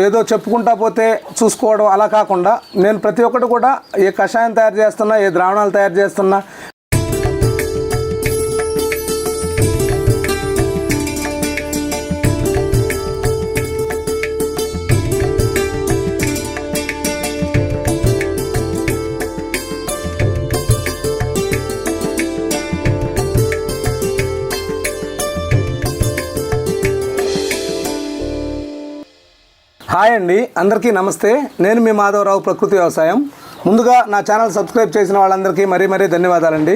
ఏదో చెప్పుకుంటా పోతే చూసుకోవడం అలా కాకుండా నేను ప్రతి ఒక్కటి కూడా ఏ కషాయం తయారు చేస్తున్నా ఏ ద్రావణాలు తయారు చేస్తున్నా హాయ్ అండి అందరికీ నమస్తే. నేను మీ మాధవరావు ప్రకృతి వ్యవసాయం. ముందుగా నా ఛానల్ సబ్స్క్రైబ్ చేసిన వాళ్ళందరికీ మరీ మరీ ధన్యవాదాలండి.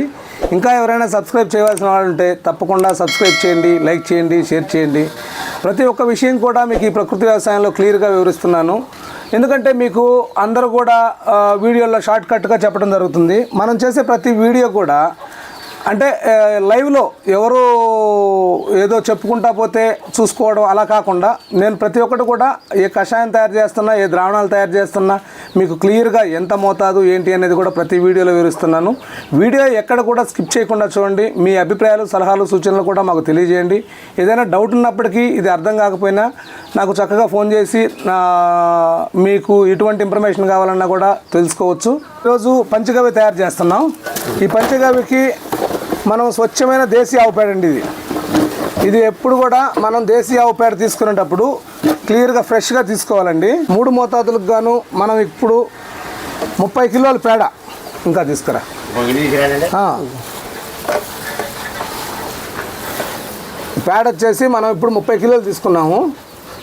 ఇంకా ఎవరైనా సబ్స్క్రైబ్ చేయవలసిన వాళ్ళు ఉంటే తప్పకుండా సబ్స్క్రైబ్ చేయండి లైక్ చేయండి షేర్ చేయండి. ప్రతి ఒక్క విషయం కూడా మీకు ఈ ప్రకృతి వ్యవసాయంలో క్లియర్గా వివరిస్తున్నాను. ఎందుకంటే మీకు అందరూ కూడా వీడియోలో షార్ట్ కట్గా చెప్పడం జరుగుతుంది. మనం చేసే ప్రతి వీడియో కూడా అంటే లైవ్లో ఎవరు ఏదో చెప్పుకుంటా పోతే చూసుకోవడం అలా కాకుండా నేను ప్రతి ఒక్కటి కూడా ఏ కషాయం తయారు చేస్తున్నా ఏ ద్రావణాలు తయారు చేస్తున్నా మీకు క్లియర్గా ఎంత మోతాదు ఏంటి అనేది కూడా ప్రతి వీడియోలో వివరిస్తున్నాను. వీడియో ఎక్కడ కూడా స్కిప్ చేయకుండా చూడండి. మీ అభిప్రాయాలు సలహాలు సూచనలు కూడా మాకు తెలియజేయండి. ఏదైనా డౌట్ ఉన్నప్పటికీ ఇది అర్థం కాకపోయినా నాకు చక్కగా ఫోన్ చేసి నా మీకు ఎటువంటి ఇన్ఫర్మేషన్ కావాలన్నా కూడా తెలుసుకోవచ్చు. ఈరోజు పంచగవ్య తయారు చేస్తున్నాం. ఈ పంచగవ్యకి మనం స్వచ్ఛమైన దేశీ ఆవు పేడ అండి ఇది. ఇది ఎప్పుడు కూడా మనం దేశీ ఆవు పేడ తీసుకునేటప్పుడు క్లియర్గా ఫ్రెష్గా తీసుకోవాలండి. మూడు మోతాదులకు గాను మనం ఇప్పుడు ముప్పై కిలోల పేడ ఇంకా తీసుకురా. పేడ వచ్చేసి మనం ఇప్పుడు ముప్పై కిలోలు తీసుకున్నాము.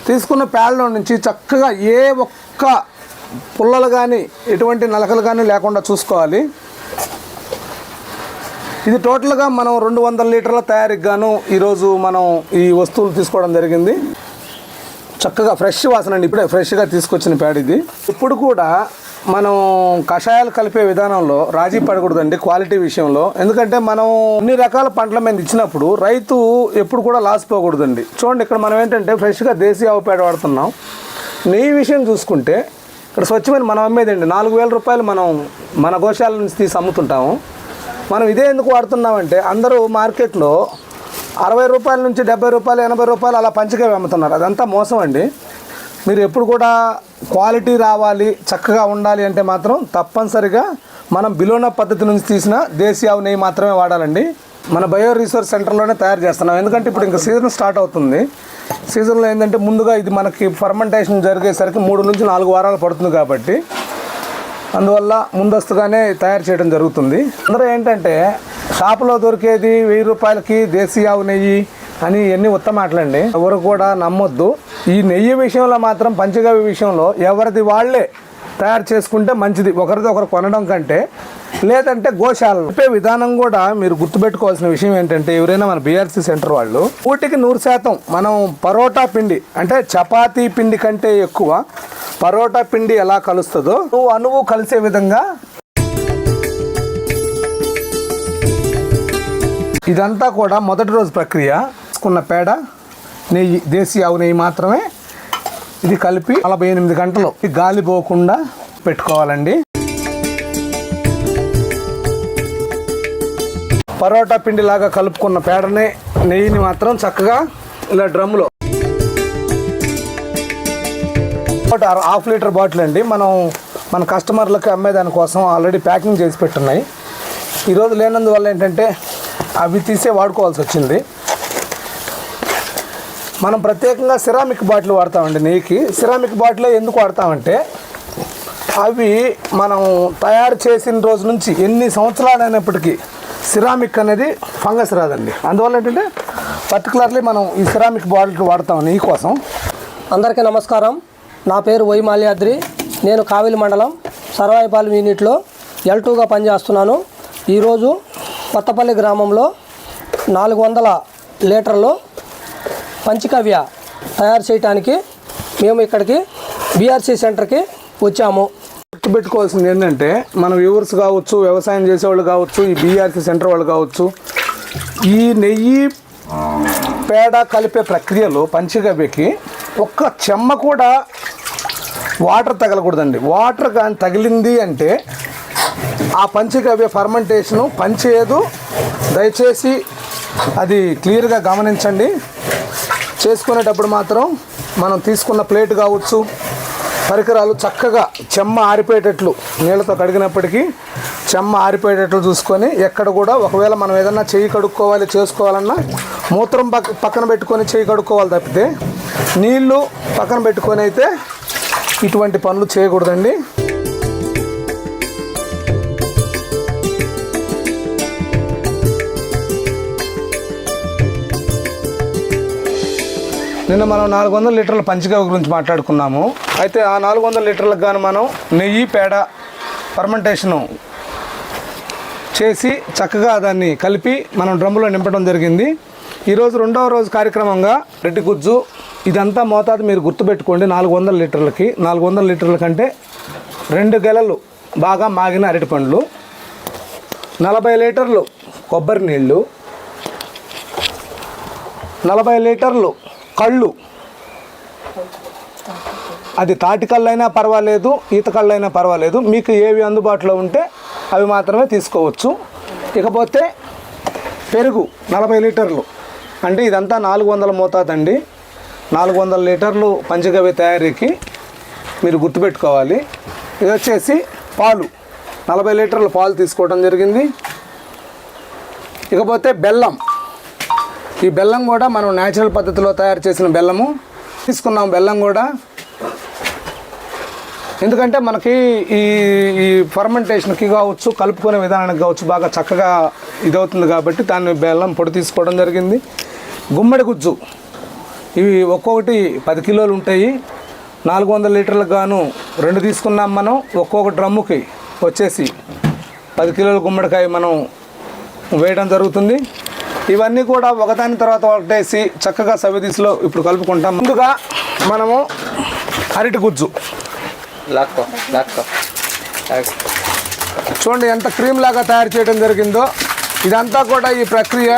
తీసుకున్న పేడలో నుంచి చక్కగా ఏ ఒక్క పుల్లలు కానీ ఎటువంటి నలకలు కానీ లేకుండా చూసుకోవాలి. ఇది టోటల్గా మనం రెండు వందల లీటర్ల తయారీకి గాను ఈరోజు మనం ఈ వస్తువులు తీసుకోవడం జరిగింది. చక్కగా ఫ్రెష్ వాసన అండి ఇప్పుడే ఫ్రెష్గా తీసుకొచ్చిన పేడ ఇది. ఇప్పుడు కూడా మనం కషాయాలు కలిపే విధానంలో రాజీ పడకూడదండి క్వాలిటీ విషయంలో. ఎందుకంటే మనం అన్ని రకాల పంటల మీద ఇచ్చినప్పుడు రైతు ఎప్పుడు కూడా లాస్ పోకూడదండి. చూడండి ఇక్కడ మనం ఏంటంటే ఫ్రెష్గా దేశీయ ఆవు పేడ వాడుతున్నాం. నెయ్యి విషయం చూసుకుంటే ఇక్కడ స్వచ్ఛమైన మనం అమ్మేదండి నాలుగు వేల రూపాయలు మనం మన గోశాల నుంచి తీసి అమ్ముతుంటాము. మనం ఇదే ఎందుకు వాడుతున్నామంటే అందరూ మార్కెట్లో అరవై రూపాయల నుంచి డెబ్బై రూపాయలు ఎనభై రూపాయలు అలా పంచగా అమ్ముతున్నారు. అదంతా మోసం అండి. మీరు ఎప్పుడు కూడా క్వాలిటీ రావాలి చక్కగా ఉండాలి అంటే మాత్రం తప్పనిసరిగా మనం బిలోనా పద్ధతి నుంచి తీసిన దేశీయ ఆవు నెయ్యి మాత్రమే వాడాలండి. మన బయో రీసోర్స్ సెంటర్లోనే తయారు చేస్తున్నాం. ఎందుకంటే ఇప్పుడు ఇంకా సీజన్ స్టార్ట్ అవుతుంది. సీజన్లో ఏంటంటే ముందుగా ఇది మనకి ఫర్మెంటేషన్ జరిగేసరికి మూడు నుంచి నాలుగు వారాలు పడుతుంది కాబట్టి అందువల్ల ముందస్తుగానే తయారు చేయడం జరుగుతుంది. అందరూ ఏంటంటే షాపులో దొరికేది వెయ్యి రూపాయలకి దేశీయ ఆవు నెయ్యి అని ఎన్ని ఉత్తమాటలండి ఎవరు కూడా నమ్మొద్దు. ఈ నెయ్యి విషయంలో మాత్రం పంచగవ్య విషయంలో ఎవరిది వాళ్ళే తయారు చేసుకుంటే మంచిది. ఒకరిది ఒకరు కొనడం కంటే లేదంటే గోశాల చెప్పే విధానం కూడా మీరు గుర్తుపెట్టుకోవాల్సిన విషయం ఏంటంటే ఎవరైనా మన బీఆర్సీ సెంటర్ వాళ్ళు ఊటికి నూరు శాతం మనం పరోటా పిండి అంటే చపాతీ పిండి కంటే ఎక్కువ పరోటా పిండి ఎలా కలుస్తుందో నువ్వు అణువు కలిసే విధంగా. ఇదంతా కూడా మొదటి రోజు ప్రక్రియ. తీసుకున్న పేడ నెయ్యి దేశీ ఆవు నెయ్యి మాత్రమే. ఇది కలిపి నలభై ఎనిమిది గంటలు గాలి పోకుండా పెట్టుకోవాలండి. పరోటా పిండి లాగా కలుపుకున్న పేడనే నెయ్యిని మాత్రం చక్కగా ఇలా డ్రమ్ములో హాఫ్ లీటర్ బాటిల్ అండి. మనం మన కస్టమర్లకు అమ్మేదాని కోసం ఆల్రెడీ ప్యాకింగ్ చేసి పెట్టున్నాయి. ఈరోజు లేనందువల్ల ఏంటంటే అవి తీసే వాడుకోవాల్సి వచ్చింది. మనం ప్రత్యేకంగా సిరామిక్ బాటిల్ వాడతామండి నెయ్యికి. సిరామిక్ బాటిల్ ఎందుకు వాడతామంటే అవి మనం తయారు చేసిన రోజు నుంచి ఎన్ని సంవత్సరాలు అయినప్పటికీ సిరామిక్ అనేది ఫంగస్ రాదండి. అందువల్ల ఏంటంటే పర్టికులర్లీ మనం ఈ సిరామిక్ బాటిల్ వాడతాం నెయ్యి కోసం. అందరికీ నమస్కారం. నా పేరు వై మాల్యాద్రి నేను కావిలి మండలం సర్వాయిపాలెం యూనిట్లో ఎల్ టూగా పనిచేస్తున్నాను. ఈరోజు కొత్తపల్లి గ్రామంలో నాలుగు వందల లీటర్లు పంచకవ్య తయారు చేయడానికి మేము ఇక్కడికి బీఆర్సీ సెంటర్కి వచ్చాము. గుర్తుపెట్టుకోవాల్సింది ఏంటంటే మన వ్యూవర్స్ కావచ్చు వ్యవసాయం చేసేవాళ్ళు కావచ్చు ఈ బీఆర్సీ సెంటర్ వాళ్ళు కావచ్చు ఈ నెయ్యి పేడ కలిపే ప్రక్రియలో పంచగవ్యకి ఒక్క చెమ్మ కూడా వాటర్ తగలకూడదండి. వాటర్ కానీ తగిలింది అంటే ఆ పంచగవ్య ఫర్మెంటేషను పనిచేయదు. దయచేసి అది క్లియర్గా గమనించండి. చేసుకునేటప్పుడు మాత్రం మనం తీసుకున్న ప్లేట్ కావచ్చు పరికరాలు చక్కగా చెమ్మ ఆరిపోయేటట్లు నీళ్ళతో కడిగినప్పటికీ చెమ్మ ఆరిపోయేటట్లు చూసుకొని ఎక్కడ కూడా ఒకవేళ మనం ఏదన్నా చెయ్యి కడుక్కోవాలి చేసుకోవాలన్నా మూత్రం పక్క పక్కన పెట్టుకొని చెయ్యి కడుక్కోవాలి తప్పితే నీళ్ళు పక్కన పెట్టుకొని అయితే ఇటువంటి పనులు చేయకూడదండి. నిన్న మనం నాలుగు వందల లీటర్ల పంచగవ్య గురించి మాట్లాడుకున్నాము. అయితే ఆ నాలుగు వందల లీటర్లకు గాను మనం నెయ్యి పేడ ఫర్మెంటేషను చేసి చక్కగా దాన్ని కలిపి మనం డ్రమ్ములో నింపడం జరిగింది. ఈరోజు రెండవ రోజు కార్యక్రమంగా రెడ్డి గుజ్జు ఇదంతా మోతాదు మీరు గుర్తుపెట్టుకోండి. నాలుగు వందల లీటర్లకి నాలుగు వందల లీటర్ల కంటే రెండు గెలలు బాగా మాగిన అరటి పండ్లు నలభై లీటర్లు కొబ్బరి నీళ్ళు నలభై లీటర్లు కళ్ళు. అది తాటికళ్ళైనా పర్వాలేదు ఈత కళ్ళైనా పర్వాలేదు. మీకు ఏవి అందుబాటులో ఉంటే అవి మాత్రమే తీసుకోవచ్చు. ఇకపోతే పెరుగు నలభై లీటర్లు. అంటే ఇదంతా నాలుగు వందల మోతాదండి. నాలుగు వందల లీటర్లు పంచగవ్య తయారీకి మీరు గుర్తుపెట్టుకోవాలి. ఇది వచ్చేసి పాలు. నలభై లీటర్ల పాలు తీసుకోవడం జరిగింది. ఇకపోతే బెల్లం. ఈ బెల్లం కూడా మనం న్యాచురల్ పద్ధతిలో తయారు చేసిన బెల్లము. తీసుకున్నాం బెల్లం కూడా. ఎందుకంటే మనకి ఈ ఈ ఫర్మెంటేషన్కి కావచ్చు కలుపుకునే విధానానికి కావచ్చు బాగా చక్కగా ఇదవుతుంది కాబట్టి దాన్ని బెల్లం పొడి తీసుకోవడం జరిగింది. గుమ్మడి గుజ్జు. ఇవి ఒక్కొక్కటి పది కిలోలు ఉంటాయి. నాలుగు వందల లీటర్లకు గాను రెండు తీసుకున్నాం మనం ఒక్కొక్క డ్రమ్ముకి వచ్చేసి పది కిలోల గుమ్మడికాయ మనం వేయడం జరుగుతుంది. ఇవన్నీ కూడా ఒకదాని తర్వాత ఒకటేసి చక్కగా సవిదిశలో ఇప్పుడు కలుపుకుంటాం. ముందుగా మనము అరటి గుజ్జు. లాక్కో లాక్కో లాక్కో. చూడండి ఎంత క్రీమ్ లాగా తయారు చేయడం జరిగిందో. ఇదంతా కూడా ఈ ప్రక్రియ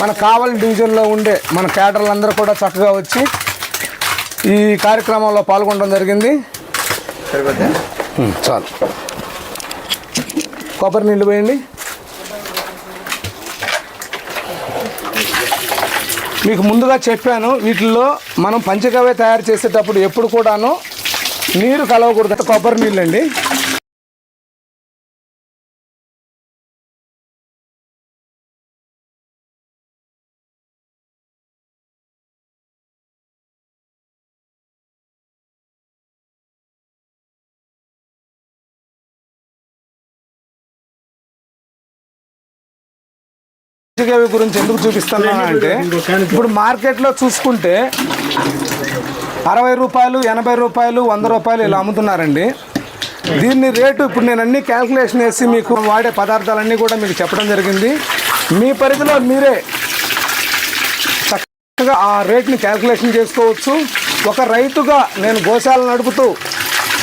మన కావలి డివిజన్లో ఉండే మన క్యాడర్లు అందరూ కూడా చక్కగా వచ్చి ఈ కార్యక్రమంలో పాల్గొనడం జరిగింది. చాలు. కొబ్బరి నీళ్ళు వేయండి మీకు ముందుగా చెప్పాను వీటిల్లో మనం పంచగవ్య తయారు చేసేటప్పుడు ఎప్పుడు కూడాను నీరు కలవకూడదు కొబ్బరి నీళ్ళు అండి పంచగవ్య గురించి ఎందుకు చూపిస్తున్నాను అంటే ఇప్పుడు మార్కెట్లో చూసుకుంటే అరవై రూపాయలు ఎనభై రూపాయలు వంద రూపాయలు ఇలా అమ్ముతున్నారండి. దీన్ని రేటు ఇప్పుడు నేను అన్ని క్యాల్కులేషన్ వేసి మీకు వాడే పదార్థాలన్నీ కూడా మీకు చెప్పడం జరిగింది. మీ పరిధిలో మీరే చక్కగా ఆ రేట్ని క్యాల్కులేషన్ చేసుకోవచ్చు. ఒక రైతుగా నేను గోశాల నడుపుతూ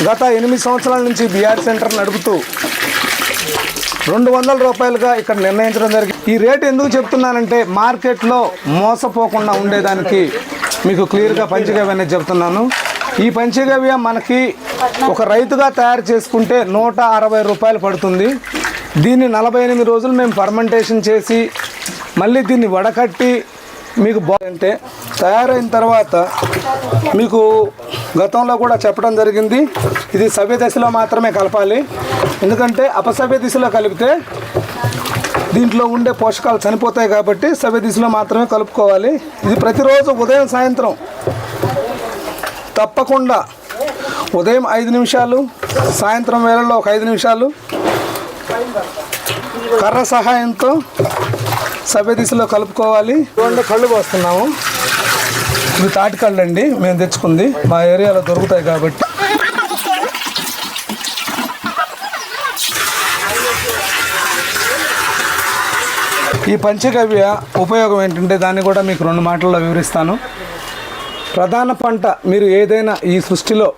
గత ఎనిమిది సంవత్సరాల నుంచి బీఆర్ సెంటర్ నడుపుతూ రెండు వందల రూపాయలుగా ఇక్కడ నిర్ణయించడం జరిగింది. ఈ రేటు ఎందుకు చెప్తున్నానంటే మార్కెట్లో మోసపోకుండా ఉండేదానికి మీకు క్లియర్గా పంచగవ్య అనేది చెప్తున్నాను. ఈ పంచగవ్య మనకి ఒక రైతుగా తయారు చేసుకుంటే నూట అరవై రూపాయలు పడుతుంది. దీన్ని నలభై ఎనిమిది రోజులు మేము ఫర్మెంటేషన్ చేసి మళ్ళీ దీన్ని వడకట్టి మీకు బాగుంటే తయారైన తర్వాత మీకు గతంలో కూడా చెప్పడం జరిగింది. ఇది సవ్య దశలో మాత్రమే కలపాలి. ఎందుకంటే అపసవ్య దిశలో కలిపితే దీంట్లో ఉండే పోషకాలు చనిపోతాయి కాబట్టి సవ్య దిశలో మాత్రమే కలుపుకోవాలి. ఇది ప్రతిరోజు ఉదయం సాయంత్రం తప్పకుండా ఉదయం ఐదు నిమిషాలు సాయంత్రం వేళల్లో ఒక ఐదు నిమిషాలు కర్ర సహాయంతో సవ్య దిశలో కలుపుకోవాలి. రెండు కళ్ళు పోస్తున్నాము. ఇవి తాటికళ్ళు అండి మేము తెచ్చుకుంది. మా ఏరియాలో దొరుకుతాయి కాబట్టి. ఈ పంచగవ్య ఉపయోగం ఏంటంటే దాన్ని కూడా మీకు రెండు మాటల్లో వివరిస్తాను. ప్రధాన పంట మీరు ఏదైనా ఈ సృష్టిలో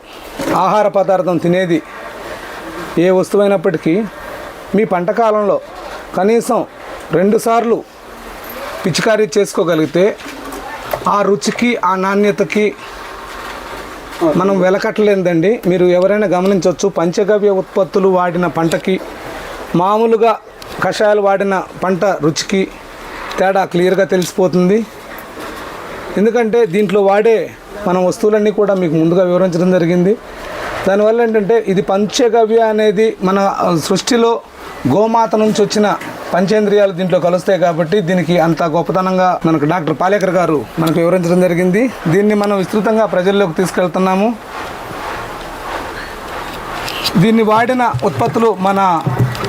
ఆహార పదార్థం తినేది ఏ వస్తువైనప్పటికీ మీ పంట కాలంలో కనీసం రెండుసార్లు పిచికారీ చేసుకోగలిగితే ఆ రుచికి ఆ నాణ్యతకి మనం వెలకట్టలేదండి మీరు ఎవరైనా గమనించవచ్చు పంచగవ్య ఉత్పత్తులు వాడిన పంటకి మామూలుగా కషాయాలు వాడిన పంట రుచికి తేడా క్లియర్గా తెలిసిపోతుంది. ఎందుకంటే దీంట్లో వాడే మన వస్తువులన్నీ కూడా మీకు ముందుగా వివరించడం జరిగింది. దానివల్ల ఏంటంటే ఇది పంచగవ్య అనేది మన సృష్టిలో గోమాత నుంచి వచ్చిన పంచేంద్రియాలు దీంట్లో కలుస్తాయి కాబట్టి దీనికి అంత గొప్పతనంగా మనకు డాక్టర్ పాలేకర్ గారు మనకు వివరించడం జరిగింది. దీన్ని మనం విస్తృతంగా ప్రజల్లోకి తీసుకెళ్తున్నాము. దీన్ని వాడిన ఉత్పత్తులు మన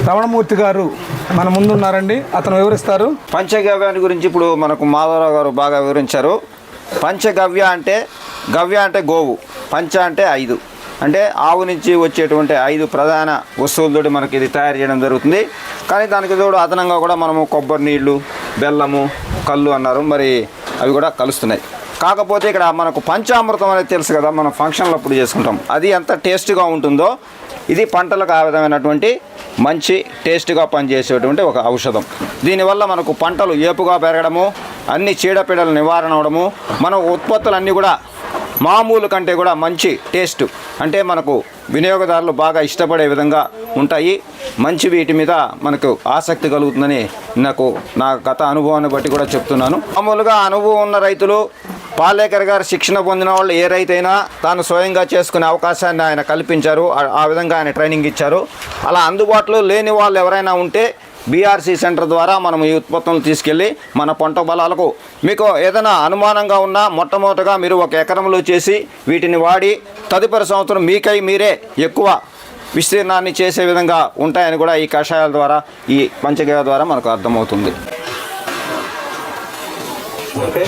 రమణమూర్తి గారు మన ముందున్నారండి. అతను వివరిస్తారు. పంచగవ్యాన్ని గురించి ఇప్పుడు మనకు మాధవరావు గారు బాగా వివరించారు. పంచగవ్య అంటే గవ్య అంటే గోవు పంచ అంటే ఐదు. అంటే ఆవు నుంచి వచ్చేటువంటి ఐదు ప్రధాన వస్తువులతోటి మనకి ఇది తయారు చేయడం జరుగుతుంది. కానీ దానికి తోడు అదనంగా కూడా మనము కొబ్బరి నీళ్ళు బెల్లము కళ్ళు అన్నారు. మరి అవి కూడా కలుస్తున్నాయి. కాకపోతే ఇక్కడ మనకు పంచామృతం అనేది తెలుసు కదా మనం ఫంక్షన్లు అప్పుడు చేసుకుంటాం. అది ఎంత టేస్ట్గా ఉంటుందో ఇది పంటలకు ఆ విధమైనటువంటి మంచి టేస్ట్గా పనిచేసేటువంటి ఒక ఔషధం. దీనివల్ల మనకు పంటలు ఏపుగా పెరగడము అన్ని చీడపీడల నివారణ అవడము మన ఉత్పత్తులన్నీ కూడా మామూలు కంటే కూడా మంచి టేస్ట్ అంటే మనకు వినియోగదారులు బాగా ఇష్టపడే విధంగా ఉంటాయి. మంచి వీటి మీద మనకు ఆసక్తి కలుగుతుందని నాకు నా గత అనుభవాన్ని బట్టి కూడా చెప్తున్నాను. మామూలుగా అనుభవం ఉన్న రైతులు పాలేకర్ గారు శిక్షణ పొందిన వాళ్ళు ఏ రైతైనా తాను స్వయంగా చేసుకునే అవకాశాన్ని ఆయన కల్పించారు. ఆ- ఆ విధంగా ఆయన ట్రైనింగ్ ఇచ్చారు. అలా అందుబాటులో లేని వాళ్ళు ఎవరైనా ఉంటే బీఆర్సీ సెంటర్ ద్వారా మనం ఈ ఉత్పత్తులను తీసుకెళ్ళి మన పంట బలాలకు మీకు ఏదైనా అనుమానంగా ఉన్నా మొట్టమొదటగా మీరు ఒక ఎకరంలో చేసి వీటిని వాడి తదుపరి సంవత్సరం మీకై మీరే ఎక్కువ విస్తీర్ణాన్ని చేసే విధంగా ఉంటాయని కూడా ఈ కషాయాల ద్వారా ఈ పంచగవ్య ద్వారా మనకు అర్థమవుతుంది. ఓకే.